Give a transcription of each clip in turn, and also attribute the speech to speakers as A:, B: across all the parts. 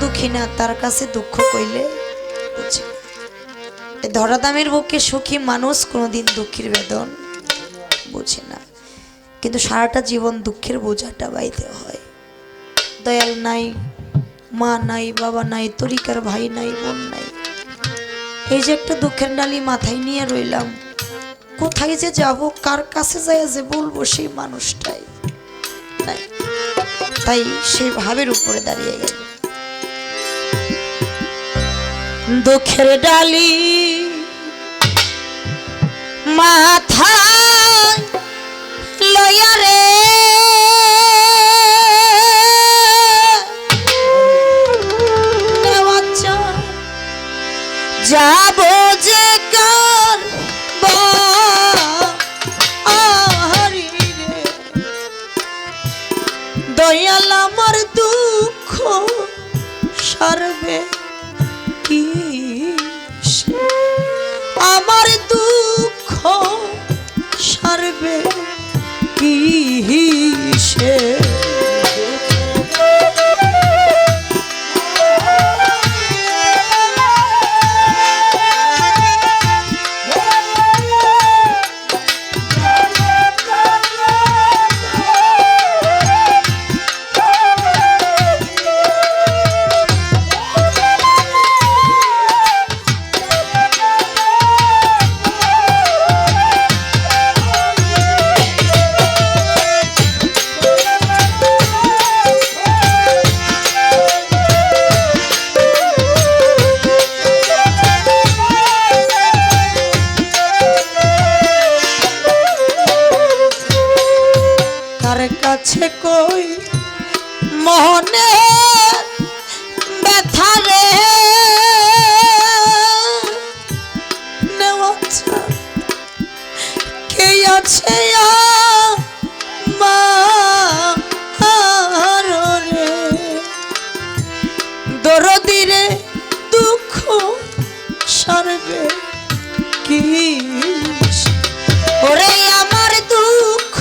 A: দুঃখী না, তার কাছে দুঃখ কইলে বুঝে ধরাদামের বুকে সুখী মানুষ কোনোদিন দুঃখের বেদন বুঝে না। কিন্তু সারাটা জীবন দুঃখের বোঝাটা বাইতে হয়। দয়াল নাই, মা নাই, বাবা নাই, তরিকার ভাই নাই, বোন নাই। এই যে একটা দুঃখের ডালি মাথায় নিয়ে রইলাম, কোথায় যে যাব, কার কাছে যায় যে বলব সেই মানুষটাই তাই সেই ভাবের উপরে দাঁড়িয়ে গেল। দুঃখের ডালি মাথা লইয়া রে। নেওয়া যাব যে কার দয়াল আমার দুঃখ সারবে। কাছে কই? মনে ব্যথা রে। কে আছে দুঃখ সারবে কি? ওরে আমার দুঃখ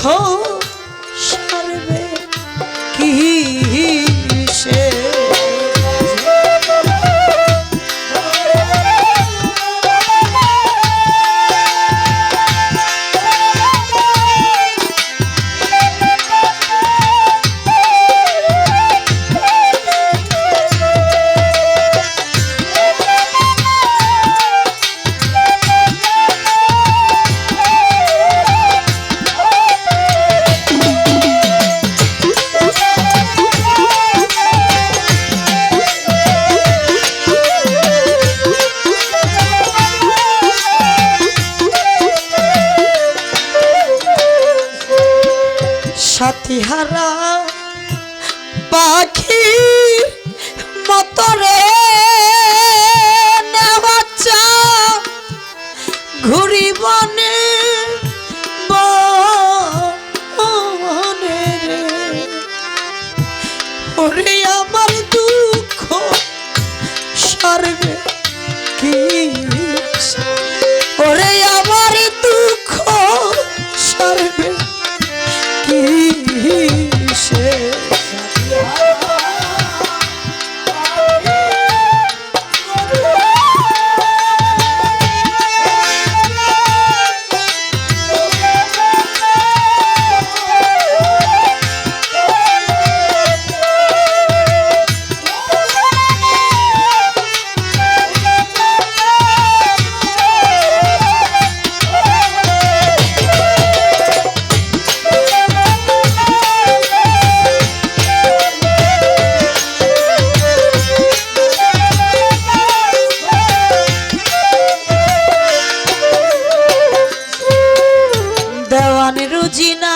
A: সাথীহারা পাখি মতরে নেওয়া de não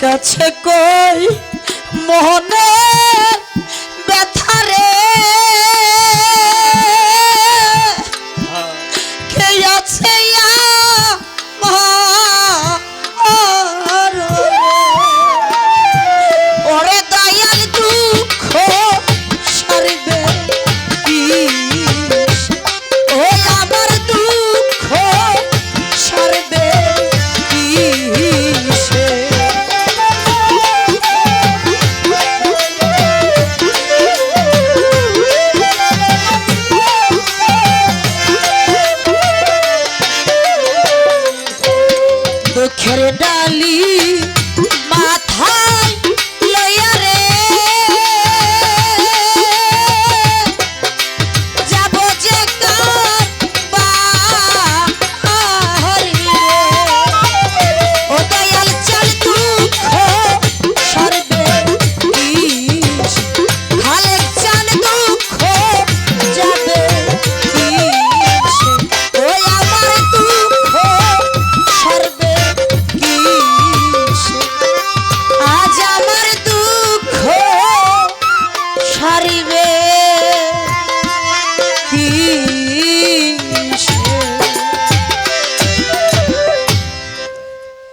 A: কাছে কই? মনে